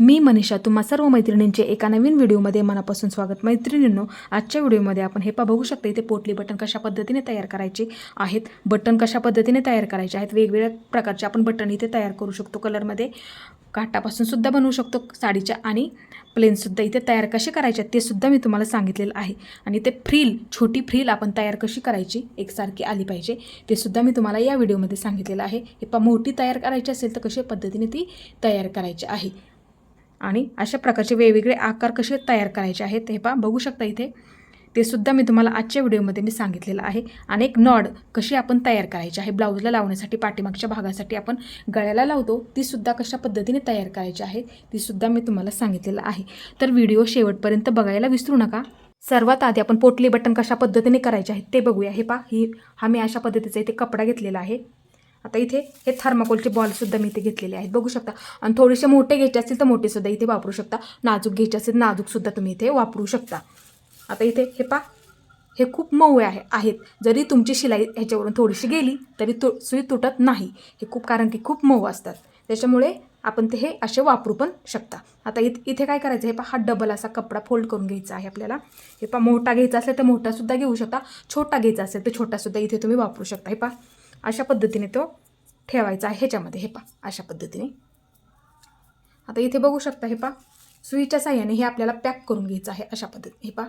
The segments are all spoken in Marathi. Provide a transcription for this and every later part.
मी मनीषा तुम्हा सर्व मैत्रिणींचे एका नवीन व्हिडिओमध्ये मनापासून स्वागत. मैत्रिणींनो आजच्या व्हिडिओमध्ये आपण हे पा बघू शकता इथे पोटली बटन कशा पद्धतीने तयार करायचे आहेत. बटन कशा पद्धतीने तयार करायचे आहेत वेगवेगळ्या प्रकारचे आपण बटन इथे तयार करू शकतो कलरमध्ये. काटापासून सुद्धा बनवू शकतो साडीच्या आणि प्लेनसुद्धा इथे तयार कसे करायचे आहेत ते सुद्धा मी तुम्हाला सांगितलेलं आहे. आणि ते फ्रील छोटी फ्रील आपण तयार कशी करायची एकसारखी आली पाहिजे ते सुद्धा मी तुम्हाला या व्हिडिओमध्ये सांगितलेलं आहे. हे पा मोठी तयार करायची असेल तर कशा पद्धतीने ती तयार करायची आहे. आणि अशा प्रकारचे वेगवेगळे आकार कसे तयार करायचे आहेत हे पहा बघू शकता इथे. ते सुद्धा मी तुम्हाला आजच्या व्हिडिओमध्ये मी सांगितलेलं आहे. आणि एक नॉड कशी आपण तयार करायची आहे ब्लाऊजला लावण्यासाठी पाठीमागच्या भागासाठी आपण गळ्याला लावतो ती सुद्धा कशा पद्धतीने तयार करायची आहे ती सुद्धा मी तुम्हाला सांगितलेलं आहे. तर व्हिडिओ शेवटपर्यंत बघायला विसरू नका. सर्वात आधी आपण पोटली बटन कशा पद्धतीने करायचे आहेत ते बघूया. हे पा ही हा मी अशा पद्धतीचा इथे कपडा घेतलेला आहे. आता इथे हे थर्माकोलचे बॉलसुद्धा मी इथे घेतलेले आहेत. बघू शकता. आणि थोडेसे मोठे घ्यायचे असतील तर मोठेसुद्धा इथे वापरू शकता. नाजूक घ्यायचे असेल नाजूकसुद्धा तुम्ही इथे वापरू शकता. आता इथे हे पा हे खूप मऊ आहे आहेत. जरी तुमची शिलाई ह्याच्यावरून थोडीशी गेली तरी तु सुई तुटत नाही. हे खूप कारण की खूप मऊ असतात. त्याच्यामुळे आपण ते हे असे वापरू पण शकता. आता इथ इथे काय करायचं? हे पा हा डबल असा कपडा फोल्ड करून घ्यायचा आहे आपल्याला. हे पा मोठा घ्यायचा असेल तर मोठासुद्धा घेऊ शकता. छोटा घ्यायचा असेल तर छोटासुद्धा इथे तुम्ही वापरू शकता. हे पा अशा पद्धतीने तो ठेवायचा आहे. ह्याच्यामध्ये हे पा अशा पद्धतीने. आता इथे बघू शकता हे पा सुईच्या साह्याने हे आपल्याला पॅक करून घ्यायचं आहे अशा पद्धती हे पा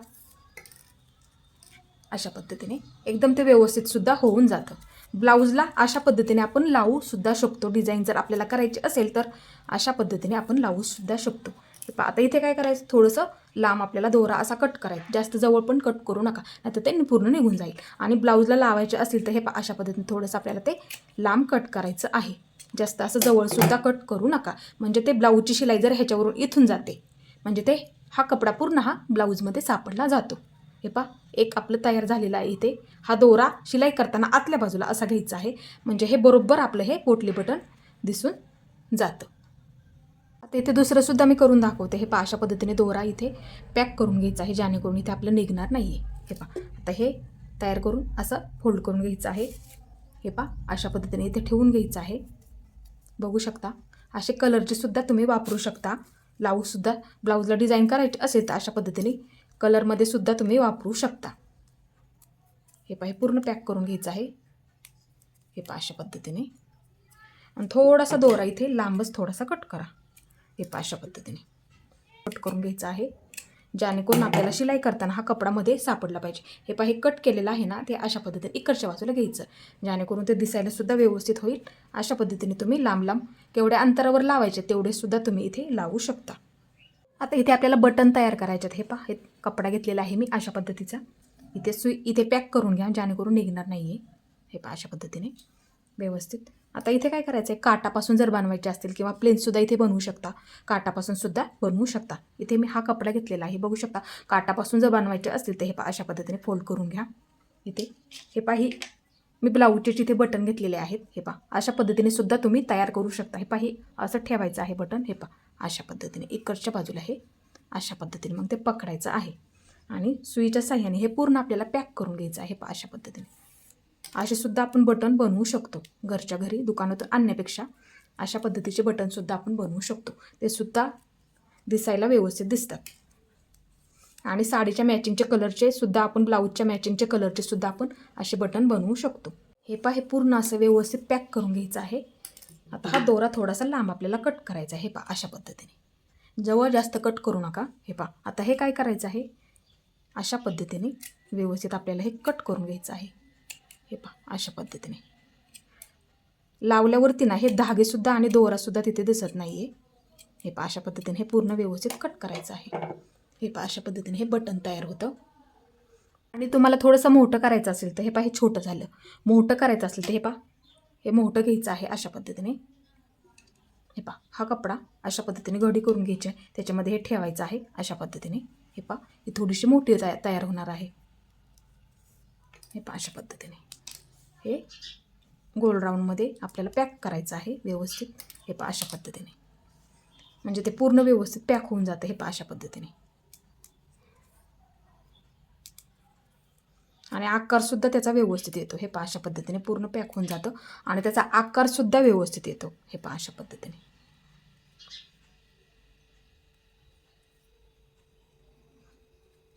अशा पद्धतीने. एकदम ते व्यवस्थितसुद्धा होऊन जातं. ब्लाऊजला अशा पद्धतीने आपण लावूसुद्धा शकतो. डिझाईन जर आपल्याला करायची असेल तर अशा पद्धतीने आपण लावूसुद्धा शकतो. हे पा आता इथे काय करायचं? थोडंसं लांब आपल्याला दोरा असा कट करायचा. जास्त जवळ पण कट करू नका. नाहीतर ते पूर्ण निघून जाईल. आणि ब्लाऊजला लावायचे असेल तर हे अशा पद्धतीने थोडंसं आपल्याला ते लांब कट करायचं आहे. जास्त असं जवळसुद्धा कट करू नका. म्हणजे ते ब्लाऊजची शिलाई जर ह्याच्यावरून इथून जाते म्हणजे ते हा कपडा पूर्ण हा ब्लाऊजमध्ये सापडला जातो. हे पा एक आपलं तयार झालेलं आहे इथे. हा दोरा शिलाई करताना आतल्या बाजूला असा घ्यायचा आहे. म्हणजे हे बरोबर आपलं हे पोटली बटन दिसून जातं. तर इथे दुसरंसुद्धा मी करून दाखवते. हे पा अशा पद्धतीने दोरा इथे पॅक करून घ्यायचा आहे जेणेकरून इथे आपलं निघणार नाही आहे हे पा आता हे तयार करून असं फोल्ड करून घ्यायचं आहे. हे पा अशा पद्धतीने इथे ठेवून घ्यायचं आहे. बघू शकता. असे कलरचे सुद्धा तुम्ही वापरू शकता. ब्लाऊजसुद्धा ब्लाऊजला डिझाईन करायचे असेल तर अशा पद्धतीने कलरमध्ये सुद्धा तुम्ही वापरू शकता. हे पहा. हे पूर्ण पॅक करून घ्यायचं आहे. हे पहा अशा पद्धतीने. आणि थोडासा दोरा इथे लांबच थोडासा कट करा. हे पहा अशा पद्धतीने. कट करून घ्यायचं आहे. जेणेकरून आपल्याला शिलाई करताना हा कपडामध्ये सापडला पाहिजे. हे पहा हे कट केलेलं आहे ना ते अशा पद्धतीने इकडच्या बाजूला घ्यायचं. जेणेकरून ते दिसायला सुद्धा व्यवस्थित होईल. अशा पद्धतीने तुम्ही लांब लांब केवढ्या अंतरावर लावायचे तेवढे सुद्धा तुम्ही इथे लावू शकता. आता इथे आपल्याला बटन तयार करायचे आहेत हे पहा हे कपडा घेतलेला आहे मी अशा पद्धतीचा. इथे सुई इथे पॅक करून घ्या जेणेकरून निघणार नाही आहे हे पहा अशा पद्धतीने. व्यवस्थित. आता इथे काय करायचं आहे काटापासून जर बनवायचे असतील किंवा प्लेनसुद्धा इथे बनवू शकता. काटापासून सुद्धा बनवू शकता. इथे मी हा कपडा घेतलेला आहे बघू शकता. काटापासून जर बनवायचे असतील तर हे पा अशा पद्धतीने फोल्ड करून घ्या. इथे. हे पा ही मी ब्लाऊजचे जिथे बटन घेतलेले आहेत. हे पा अशा पद्धतीने सुद्धा तुम्ही तयार करू शकता. हे पा हे असं ठेवायचं आहे बटन हे पहा अशा पद्धतीने इकडच्या बाजूला हे अशा पद्धतीने मग ते पकडायचं आहे. आणि सुईच्या साह्याने हे पूर्ण आपल्याला पॅक करून घ्यायचं आहे. पा अशा पद्धतीने. असे सुद्धा आपण बटन बनवू शकतो. घरच्या घरी दुकानातून आणण्यापेक्षा अशा पद्धतीचे बटनसुद्धा आपण बनवू शकतो. ते सुद्धा दिसायला व्यवस्थित दिसतात. आणि साडीच्या मॅचिंगचे कलरचे सुद्धा आपण ब्लाऊजच्या मॅचिंगचे कलरचे सुद्धा आपण असे बटन बनवू शकतो. हे पहा हे पूर्ण असं व्यवस्थित पॅक करून घ्यायचं आहे. आता हा दोरा थोडासा लांब आपल्याला कट करायचा आहे. हे पहा अशा पद्धतीने. जवळ जास्त कट करू नका. हे पहा आता हे काय करायचं आहे? अशा पद्धतीने व्यवस्थित आपल्याला हे कट करून घ्यायचं आहे. हे पहा अशा पद्धतीने. लावल्यावरती ना हे धागेसुद्धा आणि दोरासुद्धा तिथे दिसत नाही आहे हे पहा अशा पद्धतीने हे पूर्ण व्यवस्थित कट करायचं आहे. हे पहा अशा पद्धतीने हे बटन तयार होतं. आणि तुम्हाला थोडंसं मोठं करायचं असेल तर हे पहा हे छोटं झालं. मोठं करायचं असेल तर हे पहा हे मोठं घ्यायचं आहे अशा पद्धतीने. हे पहा हा कपडा अशा पद्धतीने घडी करून घ्यायची आहे. त्याच्यामध्ये हे ठेवायचं आहे अशा पद्धतीने. हे पहा ही थोडीशी मोठी तया तयार होणार आहे. हे पहा अशा पद्धतीने. हे गोल राऊंडमध्ये आपल्याला पॅक करायचं आहे व्यवस्थित. हे पा अशा पद्धतीने. म्हणजे ते पूर्ण व्यवस्थित पॅक होऊन जातं हे पा अशा पद्धतीने. आणि आकारसुद्धा त्याचा व्यवस्थित येतो. हे पा अशा पद्धतीने पूर्ण पॅक होऊन जातं. आणि त्याचा आकारसुद्धा व्यवस्थित येतो. हे पा अशा पद्धतीने.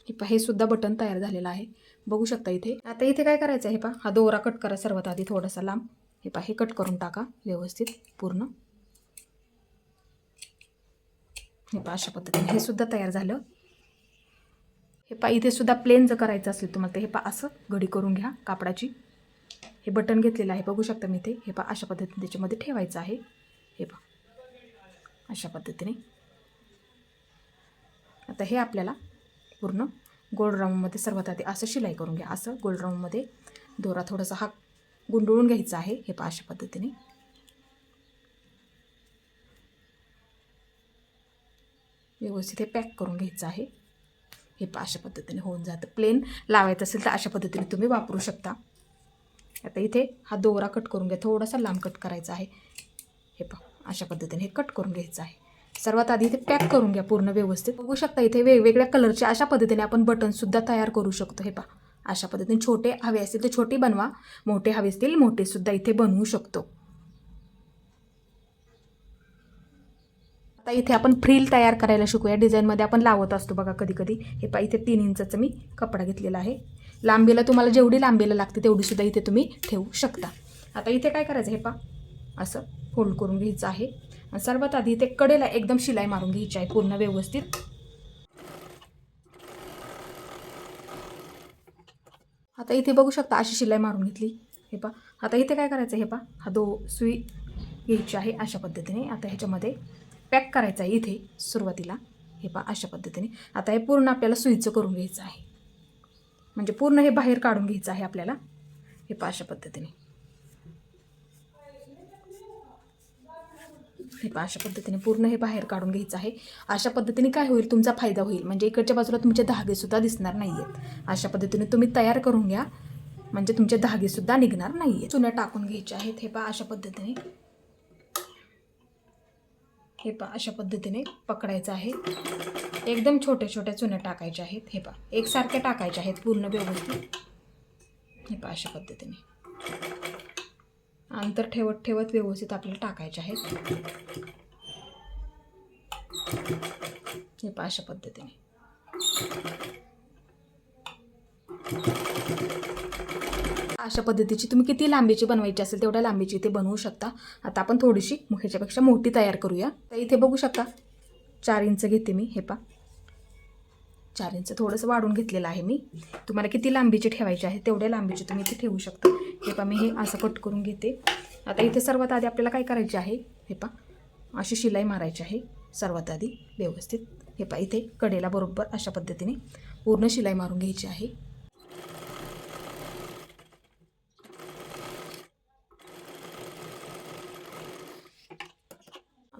की हे सुद्धा बटन तयार झालेलं आहे. बघू शकता इथे. आता इथे काय करायचं आहे हे पहा. हा दोरा कट करा सर्वात आधी थोडासा लांब. हे पा हे कट करून टाका व्यवस्थित पूर्ण. हे पहा अशा पद्धतीने हे सुद्धा तयार झालं. हे पहा इथे सुद्धा प्लेन जर करायचं असेल तुम्हाला तर हे पहा असं घडी करून घ्या कापडाची. हे बटन घेतलेलं आहे बघू शकता मी इथे. हे पा अशा पद्धतीने त्याच्यामध्ये ठेवायचं आहे. हे पहा अशा पद्धतीने. आता हे आपल्याला पूर्ण गोल्ड राऊंडमध्ये सर्वात आधी असं शिलाई करून घ्या. असं गोल्ड राऊंडमध्ये दोरा थोडासा हा गुंडळून घ्यायचा आहे. हे पहा अशा पद्धतीने. व्यवस्थित हे पॅक करून घ्यायचं आहे. हे पहा अशा पद्धतीने होऊन जातं. प्लेन लावायचं असेल तर अशा पद्धतीने तुम्ही वापरू शकता. आता इथे हा दोरा कट करून घ्या. थोडासा लांब कट करायचा आहे. हे पहा अशा पद्धतीने हे कट करून घ्यायचं आहे. सर्वात आधी इथे पॅक करून घ्या पूर्ण व्यवस्थित. बघू शकता इथे वेगवेगळ्या कलरचे अशा पद्धतीने आपण बटनसुद्धा तयार करू शकतो. हे पहा. अशा पद्धतीने छोटे हवे असतील तर छोटे बनवा. मोठे हवे असतील मोठे सुद्धा इथे बनवू शकतो. आता इथे आपण फ्रील तयार करायला शिकूया. डिझाईनमध्ये आपण लावत असतो बघा कधी कधी हे पा इथे तीन इंचाचं मी कपडा घेतलेला आहे. लांबीला तुम्हाला जेवढी लांबीला लागते तेवढी सुद्धा इथे तुम्ही ठेवू शकता. आता इथे काय करायचं? हे पा असं फोल्ड करून घ्यायचं आहे. आणि सर्वात आधी ते कडेला एकदम शिलाई मारून घ्यायची आहे पूर्ण व्यवस्थित. आता इथे बघू शकता अशी शिलाई मारून घेतली. हे पहा. आता इथे काय करायचं हे पहा. हा दो सुई घ्यायची आहे अशा पद्धतीने. आता ह्याच्यामध्ये पॅक करायचं आहे इथे सुरुवातीला. हे पहा अशा पद्धतीने. आता हे पूर्ण आपल्याला सुईचं करून घ्यायचं आहे. म्हणजे पूर्ण हे बाहेर काढून घ्यायचं आहे आपल्याला. हे पा अशा पद्धतीने. पहा अशा पद्धतीने पूर्ण हे बाहेर काढून घ्यायचं आहे. अशा पद्धतीने काय होईल? तुमचा फायदा होईल. म्हणजे इकडच्या बाजूला तुमचे धागेसुद्धा दिसणार नाही आहेत अशा पद्धतीने तुम्ही तयार करून घ्या. म्हणजे तुमचे धागेसुद्धा निघणार नाही आहेत चुन्या टाकून घ्यायच्या आहेत. हे पहा अशा पद्धतीने. हे पहा अशा पद्धतीने पकडायचं आहे. एकदम छोट्या छोट्या चुन्या टाकायच्या आहेत. हे पहा. एकसारख्या टाकायच्या आहेत पूर्ण व्यवस्थित. हे पहा अशा पद्धतीने. अंतर ठेवत ठेवत व्यवस्थित आपल्याला टाकायचे आहेत. हे पा अशा पद्धतीने. अशा पद्धतीची तुम्ही किती लांबीची बनवायची असेल तेवढ्या लांबीची ते बनवू शकता. आता आपण थोडीशी ह्याच्यापेक्षा मोठी तयार करूया. तर इथे बघू शकता. चार इंच घेते मी हे पा चार इंच थोडंसं वाढून घेतलेलं आहे मी. तुम्हाला किती लांबीची ठेवायची आहे तेवढ्या लांबीची तुम्ही इथे ठेवू शकता. हे पा मी हे असं कट करून घेते. आता इथे सर्वात आधी आपल्याला काय करायचे आहे हे पा अशी शिलाई मारायची आहे सर्वात आधी व्यवस्थित. हे पा इथे कडेला बरोबर अशा पद्धतीने पूर्ण शिलाई मारून घ्यायची आहे.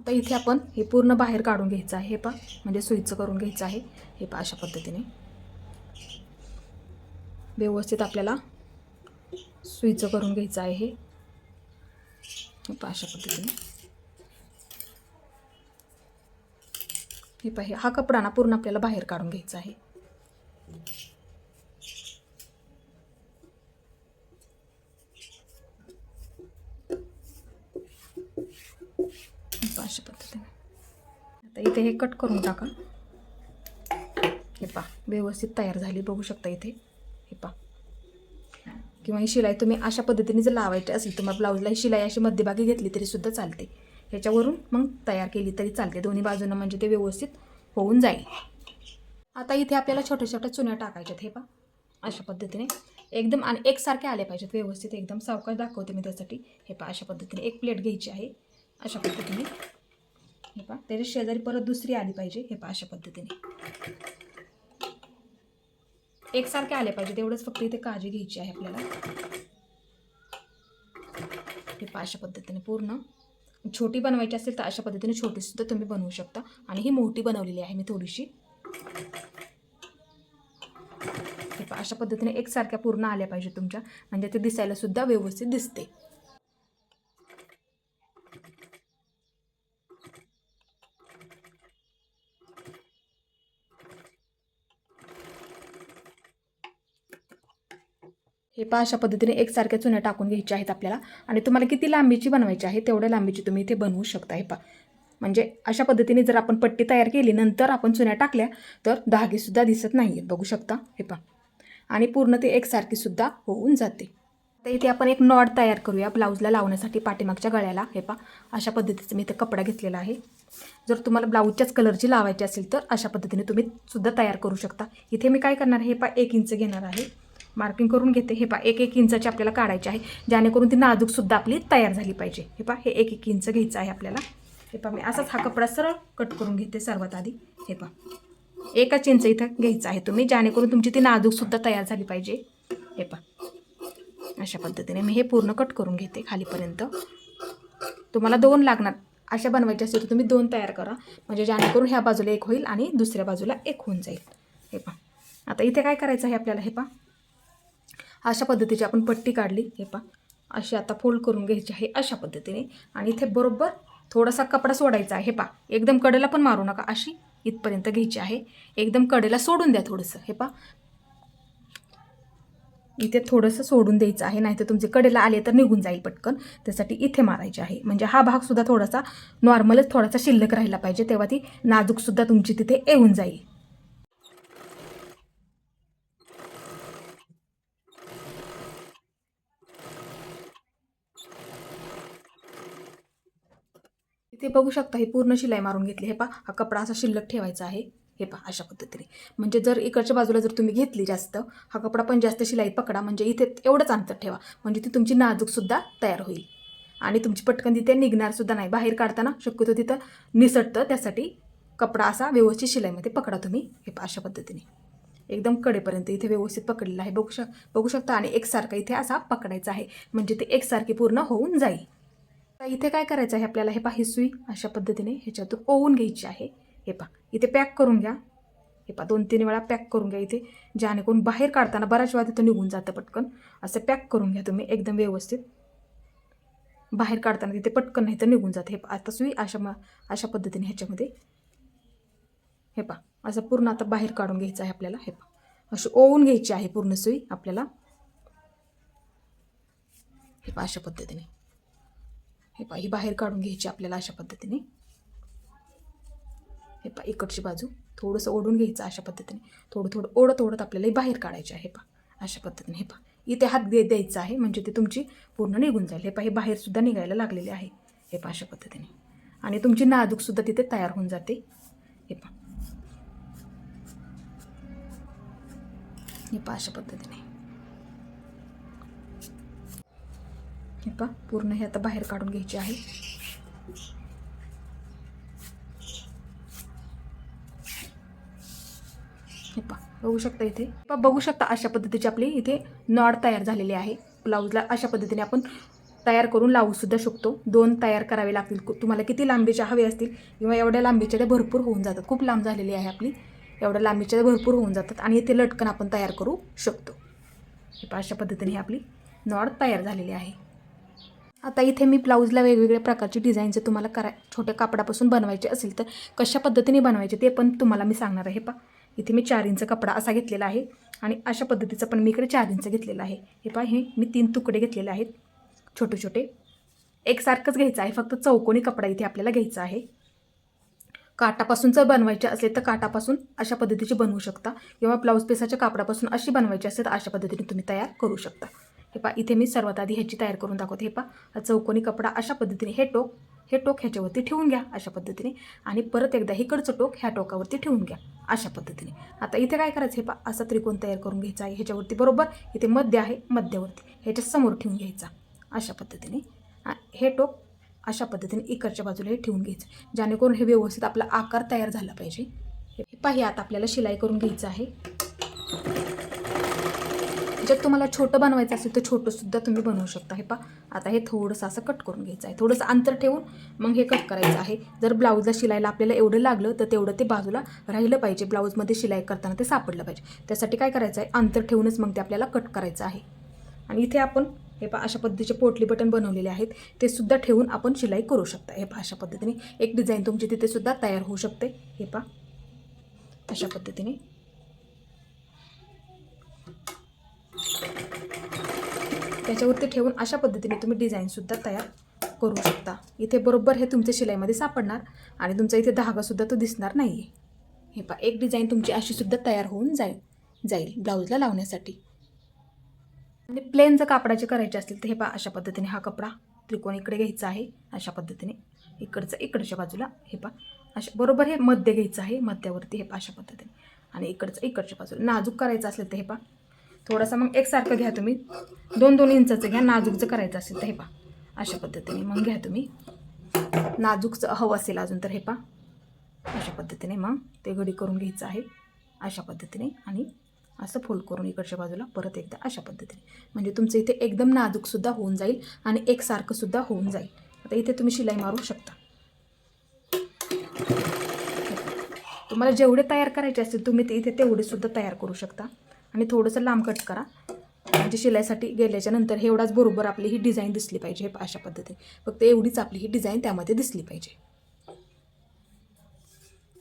आता इथे आपण हे पूर्ण बाहेर काढून घ्यायचं आहे हे पा म्हणजे सुईचं करून घ्यायचं आहे हे पा अशा पद्धतीने. व्यवस्थित आपल्याला सुईचं करून घ्यायचं आहे हे. हे अशा पद्धतीने. हे पहा हा कपडा ना पूर्ण आपल्याला बाहेर काढून घ्यायचा आहे हे पहा अशा पद्धतीने तर इथे हे कट करून टाका. हे पहा व्यवस्थित तयार झाली. बघू शकता इथे. हे पहा. किंवा ही शिलाई तुम्ही अशा पद्धतीने जर लावायची असेल तुम्हाला ब्लाऊजला ही शिलाई अशी मध्यभागी घेतली तरीसुद्धा चालते. ह्याच्यावरून मग तयार केली तरी चालते. दोन्ही बाजूनं म्हणजे ते व्यवस्थित होऊन जाईल. आता इथे आपल्याला छोट्या छोट्या चुन्या टाकायच्यात. हे पहा. अशा पद्धतीने. एकदम आणि एकसारखे आले पाहिजेत. व्यवस्थित एकदम सावकाश दाखवते मी त्यासाठी. हे पा अशा पद्धतीने एक प्लेट घ्यायची आहे. अशा पद्धतीने. हे पहा. त्याच्या शेजारी परत दुसरी आली पाहिजे हे पहा अशा पद्धतीने. एकसारखे आले पाहिजे तेवढंच फक्त इथे काळजी घ्यायची आहे आपल्याला. हे पहा अशा पद्धतीने पूर्ण. छोटी बनवायची असेल तर अशा पद्धतीने छोटी सुद्धा तुम्ही बनवू शकता. आणि ही मोठी बनवलेली आहे मी थोडीशी. हे अशा पद्धतीने एकसारख्या पूर्ण आल्या पाहिजे तुमच्या. म्हणजे ते दिसायला सुद्धा व्यवस्थित दिसते. हे पहा अशा पद्धतीने एकसारख्या चुन्या टाकून घ्यायच्या आहेत आपल्याला. आणि तुम्हाला किती लांबीची बनवायची आहे तेवढ्या लांबीची तुम्ही इथे बनवू शकता हे पा. म्हणजे अशा पद्धतीने जर आपण पट्टी तयार केली नंतर आपण चुन्या टाकल्या तर धागेसुद्धा दिसत नाही आहेत बघू शकता हे पहा आणि पूर्ण ते एकसारखीसुद्धा होऊन जाते. तर इथे आपण एक नॉड तयार करूया ब्लाऊजला लावण्यासाठी पाठीमागच्या गळ्याला हे पा. अशा पद्धतीचं मी इथे कपडा घेतलेला आहे. जर तुम्हाला ब्लाऊजच्याच कलरची लावायची असेल तर अशा पद्धतीने तुम्ही सुद्धा तयार करू शकता. इथे मी काय करणार आहे हे पहा एक इंच घेणार आहे. मार्किंग करून घेते. हे पहा एक एक इंचाची आपल्याला काढायची आहे. जेणेकरून ती नाजूकसुद्धा आपली तयार झाली पाहिजे. हे पा हे एक एक इंच घ्यायचं आहे आपल्याला. हे पहा मी असाच हा कपडा सरळ कट करून घेते सर्वात आधी. हे पहा एकच इंच इथं घ्यायचं आहे तुम्ही जेणेकरून तुमची ती नाजूकसुद्धा तयार झाली पाहिजे. हे पहा अशा पद्धतीने मी हे पूर्ण कट करून घेते खालीपर्यंत. तुम्हाला दोन लागणार. अशा बनवायच्या असेल तर तुम्ही दोन तयार करा. म्हणजे जेणेकरून ह्या बाजूला एक होईल आणि दुसऱ्या बाजूला एक होऊन जाईल. हे पहा आता इथे काय करायचं आहे आपल्याला? हे पहा अशा पद्धतीची आपण पट्टी काढली. हे पा अशी आता फोल्ड करून घ्यायची आहे अशा पद्धतीने. आणि इथे बरोबर थोडासा कपडा सोडायचा आहे. हे एकदम कडेला पण मारू नका. अशी इथपर्यंत घ्यायची आहे. एकदम कडेला सोडून द्या थोडंसं. हे पा इथे थोडंसं सोडून द्यायचं आहे. नाहीतर तुमचे कडेला आले तर निघून जाईल पटकन. त्यासाठी इथे मारायचे आहे. म्हणजे हा भागसुद्धा थोडासा नॉर्मलच थोडासा शिल्लक राहिला पाहिजे. तेव्हा ती नाजूकसुद्धा तुमची तिथे येऊन जाईल. ते बघू शकता ही पूर्ण शिलाई मारून घेतली. हे पहा हा कपडा असा शिल्लक ठेवायचा आहे. हे पहा अशा पद्धतीने. म्हणजे जर इकडच्या बाजूला जर तुम्ही घेतली जास्त हा कपडा पण जास्त शिलाई पकडा. म्हणजे इथे एवढंच अंतर ठेवा. म्हणजे ती तुमची नाजूकसुद्धा तयार होईल. आणि तुमची पटकन तिथे निघणारसुद्धा नाही. बाहेर काढताना शक्यतो तिथं निसटतं. त्यासाठी कपडा असा व्यवस्थित शिलाईमध्ये पकडा तुम्ही. हे पहा अशा पद्धतीने. एकदम कडेपर्यंत इथे व्यवस्थित पकडलेला आहे. बघू शक बघू शकता. आणि एकसारखा इथे असा पकडायचा आहे. म्हणजे ते एकसारखी पूर्ण होऊन जाईल. आता इथे काय करायचं आहे आपल्याला? हे पहा ही सुई अशा पद्धतीने ह्याच्यातून ओवून घ्यायची आहे. हे पहा इथे पॅक करून घ्या. हे पहा दोन तीन वेळा पॅक करून घ्या इथे जेणेकरून बाहेर काढताना बऱ्याच वेळा तिथं निघून जातं पटकन. असं पॅक करून घ्या तुम्ही एकदम व्यवस्थित. बाहेर काढताना तिथे पटकन नाही तर निघून जाते. हे आता सुई अशा म अशा पद्धतीने ह्याच्यामध्ये. हे पहा असं पूर्ण आता बाहेर काढून घ्यायचं आहे आपल्याला. हे पहा अशी ओवून घ्यायची आहे पूर्ण सुई आपल्याला. हे पहा अशा पद्धतीने. हे पा ही बाहेर काढून घ्यायची आपल्याला अशा पद्धतीने. हे पहा इकडची बाजू थोडंसं ओढून घ्यायचं अशा पद्धतीने. थोडं थोडं ओढत ओढत आपल्याला हे बाहेर काढायचे आहे पहा अशा पद्धतीने हे पहा. इथे हात दे द्यायचा आहे म्हणजे ते तुमची पूर्ण निघून जाईल. हे पा हे बाहेरसुद्धा निघायला लागलेले आहे. हे पा अशा पद्धतीने. आणि तुमची नाजूकसुद्धा तिथे तयार होऊन जाते. हे पहा. हे पा अशा पद्धतीने. हे पहा पूर्ण हे आता बाहेर काढून घ्यायचे आहे. हे पा बघू शकता इथे. पा बघू शकता अशा पद्धतीची आपली इथे नॉड तयार झालेली आहे. ब्लाऊजला अशा पद्धतीने आपण तयार करून लावूसुद्धा शकतो. दोन तयार करावे लागतील. तुम्हाला किती लांबीच्या हवे असतील किंवा एवढ्या लांबीच्या त्या भरपूर होऊन जातात. खूप लांब झालेली आहे आपली. एवढ्या लांबीच्या त्या भरपूर होऊन जातात आणि इथे लटकन आपण तयार करू शकतो. अशा पद्धतीने ही आपली नॉड तयार झालेली आहे. आता इथे मी ब्लाऊजला वेगवेगळ्या प्रकारची डिझाईन जर तुम्हाला करा छोट्या कापडापासून बनवायचे असेल तर कशा पद्धतीने बनवायचे ते पण तुम्हाला मी सांगणार आहे पा इथे मी चार इंच कपडा असा घेतलेला आहे आणि अशा पद्धतीचं पण मी इकडे चार इंच घेतलेलं आहे. हे पहा हे मी तीन तुकडे घेतलेले आहेत छोटे छोटे. एकसारखंच घ्यायचं आहे फक्त चौकोनी कपडा इथे आपल्याला घ्यायचा आहे. काटापासून जर बनवायचे असेल तर काटापासून अशा पद्धतीची बनवू शकता किंवा ब्लाऊज पिसाच्या कापडापासून अशी बनवायची असेल तर अशा पद्धतीने तुम्ही तयार करू शकता. हे पहा इथे मी सर्वात आधी ह्याची तयार करून दाखवते. हे पहा चौकोनी कपडा अशा पद्धतीने हे टोक हे टोक ह्याच्यावरती ठेवून घ्या अशा पद्धतीने. आणि परत एकदा इकडचं टोक ह्या टोकावरती ठेवून घ्या अशा पद्धतीने. आता इथे काय करायचं हे पहा असा त्रिकोण तयार करून घ्यायचा आहे ह्याच्यावरती. बरोबर? इथे मध्य आहे मध्यावरती. ह्याच्या समोर ठेवून घ्यायचा अशा पद्धतीने. हे टोक अशा पद्धतीने इकडच्या बाजूला हे ठेवून घ्यायचं जेणेकरून हे व्यवस्थित आपला आकार तयार झाला पाहिजे. हे पाही आता आपल्याला शिलाई करून घ्यायचं आहे. जर तुम्हाला छोटं बनवायचं असेल तर छोटंसुद्धा तुम्ही बनवू शकता. हे पा आता हे थोडंसं असं कट करून घ्यायचं आहे. थोडंसं अंतर ठेवून मग हे कट करायचं आहे. जर ब्लाऊजला शिलायला आपल्याला एवढं लागलं तर तेवढं ते बाजूला राहिलं पाहिजे. ब्लाऊजमध्ये शिलाई करताना ते सापडलं पाहिजे. त्यासाठी काय करायचं आहे? अंतर ठेवूनच मग ते आपल्याला कट करायचं आहे. आणि इथे आपण हे पा अशा पद्धतीचे पोटली बटन बनवलेले आहेत. ते सुद्धा ठेवून आपण शिलाई करू शकता. हे पा अशा पद्धतीने. एक डिझाईन तुमची तिथे सुद्धा तयार होऊ शकते. हे पा अशा पद्धतीने. त्याच्यावरती ठेवून अशा पद्धतीने तुम्ही डिझाईनसुद्धा तयार करू शकता. इथे बरोबर हे तुमच्या शिलाईमध्ये सापडणार आणि तुमचा इथे धागासुद्धा तो दिसणार नाही आहे हे पा एक डिझाईन तुमची अशीसुद्धा तयार होऊन जाईल जाईल ब्लाऊजला लावण्यासाठी. आणि प्लेन जर कापडाचे करायचे असतील तर हे पा अशा पद्धतीने हा कपडा त्रिकोण इकडे घ्यायचा आहे अशा पद्धतीने. इकडचं इकडच्या बाजूला हे पा अशा बरोबर हे मध्य घ्यायचं आहे मध्यावरती हे पा अशा पद्धतीने. आणि इकडचं इकडच्या बाजूला. नाजूक करायचं असेल तर हे पा थोडंसं मग एकसारखं घ्या तुम्ही. दोन दोन इंचाचं घ्या नाजूकचं करायचं असेल तर हे पा अशा पद्धतीने मग घ्या तुम्ही. नाजूकचं हवं असेल अजून तर हे पा अशा पद्धतीने मग ते घडी करून घ्यायचं आहे. अशा पद्धतीने आणि असं फोल्ड करून इकडच्या बाजूला परत एकदा अशा पद्धतीने. म्हणजे तुमचं इथे एकदम नाजूकसुद्धा होऊन जाईल आणि एकसारखंसुद्धा होऊन जाईल. आता इथे तुम्ही शिलाई मारू शकता. तुम्हाला जेवढे तयार करायचे असतील तुम्ही ते इथे तेवढेसुद्धा तयार करू शकता. आणि थोडंसं लांब कट करा. म्हणजे शिलाईसाठी गेल्याच्यानंतर हे एवढाच बरोबर आपली ही डिझाईन दिसली पाहिजे हे अशा पद्धतीने. फक्त एवढीच आपली ही डिझाईन त्यामध्ये दिसली पाहिजे.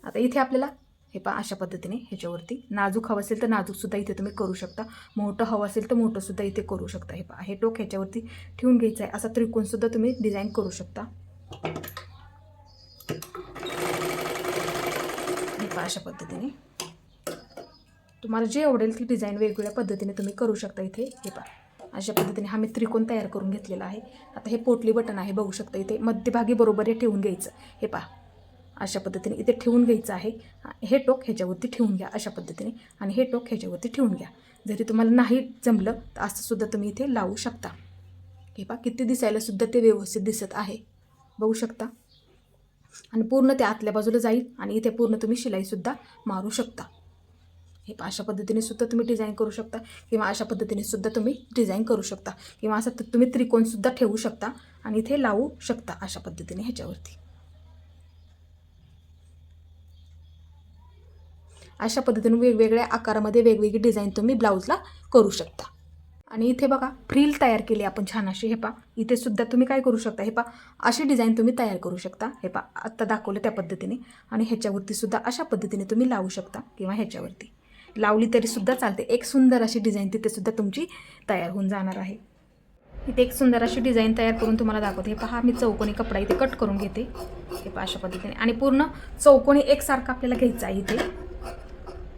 आता इथे आपल्याला हे पहा अशा पद्धतीने ह्याच्यावरती नाजूक हवं असेल तर नाजूकसुद्धा इथे तुम्ही करू शकता. मोठं हवं असेल तर मोठंसुद्धा इथे करू शकता. हे पहा हे टोक ह्याच्यावरती ठेवून घ्यायचं आहे असा त्रिकोणसुद्धा तुम्ही डिझाईन करू शकता. हे पहा अशा पद्धतीने. तुम्हाला जे आवडेल ती डिझाईन वेगवेगळ्या पद्धतीने तुम्ही करू शकता इथे. हे पहा. अशा पद्धतीने हा मी त्रिकोण तयार करून घेतलेला आहे. आता हे पोटली बटन आहे बघू शकता इथे. मध्यभागी बरोबर हे ठेवून घ्यायचं. हे पहा. अशा पद्धतीने इथे ठेवून घ्यायचं आहे. हे टोक ह्याच्यावरती ठेवून घ्या अशा पद्धतीने आणि हे टोक ह्याच्यावरती ठेवून घ्या. जरी तुम्हाला नाही जमलं तर असंसुद्धा तुम्ही इथे लावू शकता. हे पहा किती दिसायला सुद्धा ते व्यवस्थित दिसत आहे. बघू शकता. आणि पूर्ण ते आतल्या बाजूला जाईल आणि इथे पूर्ण तुम्ही शिलाईसुद्धा मारू शकता. हे अशा पद्धतीने सुद्धा तुम्ही डिझाईन करू शकता किंवा अशा पद्धतीने सुद्धा तुम्ही डिझाईन करू शकता किंवा असं त- तुम्ही त्रिकोणसुद्धा ठेवू शकता आणि इथे लावू शकता अशा पद्धतीने ह्याच्यावरती. अशा पद्धतीने वेगवेगळ्या आकारामध्ये वेगवेगळी डिझाईन तुम्ही ब्लाऊजला करू शकता. आणि इथे बघा फ्रील तयार केली आपण छान अशी हे पा इथे सुद्धा तुम्ही काय करू शकता हे पा अशी डिझाईन तुम्ही तयार करू शकता हे पा आत्ता दाखवलं त्या पद्धतीने. आणि ह्याच्यावरती सुद्धा अशा पद्धतीने तुम्ही लावू शकता किंवा ह्याच्यावरती. लावली तरीसुद्धा चालते. एक सुंदर अशी डिझाईन तिथे सुद्धा तुमची तयार होऊन जाणार आहे. इथे एक सुंदर अशी डिझाईन तयार करून तुम्हाला दाखवते. हे पहा मी चौकोनी कपडा इथे कट करून घेते. हे पहा अशा पद्धतीने. आणि पूर्ण चौकोनी एकसारखा आपल्याला घ्यायचा आहे इथे.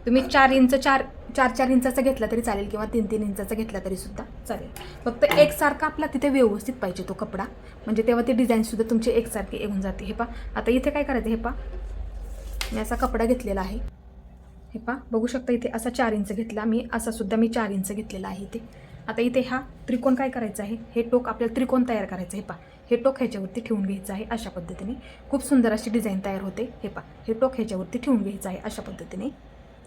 तुम्ही चार इंच चार चार चार इंचाचा घेतला तरी चालेल किंवा तीन तीन इंचाचा घेतला तरी सुद्धा चालेल. फक्त एकसारखा आपला तिथे व्यवस्थित पाहिजे तो कपडा. म्हणजे तेव्हा ती डिझाईनसुद्धा तुमची एकसारखी येऊन जाते. हे पा आता इथे काय करायचं? हे पा मी असा कपडा घेतलेला आहे. हे पा बघू शकता इथे असा चार इंच घेतला मी असा सुद्धा मी चार इंच घेतलेला आहे इथे. आता इथे हा त्रिकोण काय करायचा आहे? हे टोक आपल्याला त्रिकोण तयार करायचं आहे हे पा हे टोक ह्याच्यावरती ठेवून घ्यायचं आहे अशा पद्धतीने. खूप सुंदर अशी डिझाईन तयार होते हे पा हे टोक ह्याच्यावरती ठेवून घ्यायचं आहे अशा पद्धतीने.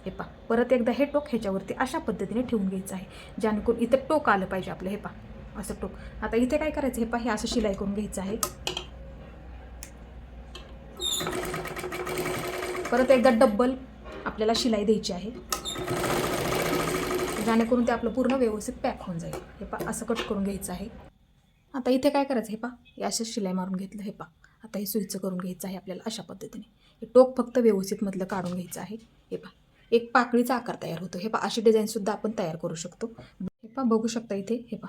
हे पा परत एकदा हे टोक ह्याच्यावरती अशा पद्धतीने ठेवून घ्यायचं आहे जेणेकरून इथं टोक आलं पाहिजे आपलं हे पा असं टोक. आता इथे काय करायचं हे पा हे असं शिलाई करून घ्यायचं आहे. परत एकदा डब्बल आपल्याला शिलाई द्यायची आहे. जेणेकरून ते आपलं पूर्ण व्यवस्थित पॅक होऊन जाईल. हे पा असं कट करून घ्यायचं आहे. आता इथे काय करायचं हे पा हे असं शिलाई मारून घेतलं हे पा आता हे सुईचं करून घ्यायचं आहे आपल्याला अशा पद्धतीने. हे टोक फक्त व्यवस्थितमधलं काढून घ्यायचं आहे. हे पा एक पाकळीचा आकार तयार होतो. हे पा अशी डिझाईनसुद्धा आपण तयार करू शकतो. हे पा बघू शकता इथे. हे पा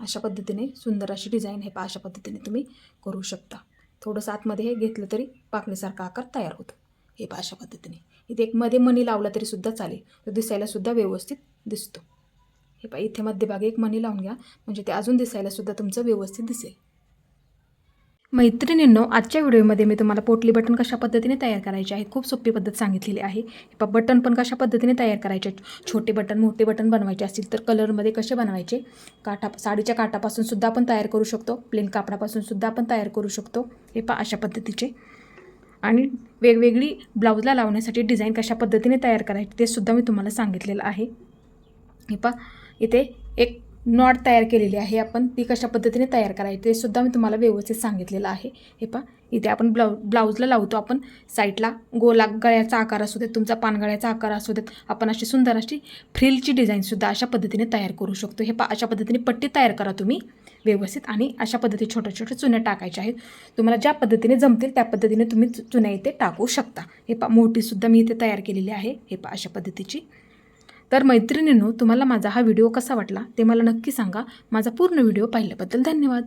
अशा पद्धतीने सुंदर अशी डिझाईन हे पा अशा पद्धतीने तुम्ही करू शकता. थोडंसं आतमध्ये हे घेतलं तरी पाकळीसारखा आकार तयार होतो. हे अशा पद्धतीने. इथे एक मध्ये मणी लावला तरी सुद्धा चालेल. तो दिसायला सुद्धा व्यवस्थित दिसतो. हे पा इथे मध्यभागी एक मणी लावून घ्या. म्हणजे ते अजून दिसायला सुद्धा तुमचं व्यवस्थित दिसेल. मैत्रिणींनो आजच्या व्हिडिओमध्ये मी तुम्हाला पोटली बटन कशा पद्धतीने तयार करायचे आहेत खूप सोपी पद्धत सांगितलेली आहे. प बटन पण कशा पद्धतीने तयार करायचे? छोटे बटन मोठे बटन बनवायचे असतील तर कलरमध्ये कसे बनवायचे? काठा साडीच्या काठापासून सुद्धा आपण तयार करू शकतो. प्लेन कापडापासून सुद्धा आपण तयार करू शकतो. हे पा अशा पद्धतीचे. आणि वेगवेगळी ब्लाऊजला लावण्यासाठी डिझाईन कशा पद्धतीने तयार करायची ते सुद्धा मी तुम्हाला सांगितलेलं आहे. हे पा इथे एक नॉट तयार केलेली आहे. आपण ती कशा पद्धतीने तयार करायची ते सुद्धा मी तुम्हाला व्यवस्थित सांगितलेलं आहे. हे पा इथे आपण ब्लाऊ ब्लाऊजला लावतो. आपण साईडला गोला गळ्याचा आकार असू देत तुमचा पानगळ्याचा आकार असू देत आपण अशी सुंदर अशी फ्रिलची डिझाईनसुद्धा अशा पद्धतीने तयार करू शकतो. हे पा अशा पद्धतीने पट्टी तयार करा तुम्ही. व्यवस्थित आणि अशा पद्धतीने छोट्या छोट्या चुन्या टाकायच्या आहेत. तुम्हाला ज्या पद्धतीने जमतील त्या पद्धतीने तुम्ही चुन्या इथे टाकू शकता. हे पा मोठीसुद्धा मी इथे तयार केलेली आहे. हे पा अशा पद्धतीची. तर मैत्रिणींनो तुम्हाला माझा हा व्हिडिओ कसा वाटला ते मला नक्की सांगा. माझा पूर्ण व्हिडिओ पाहिल्याबद्दल धन्यवाद.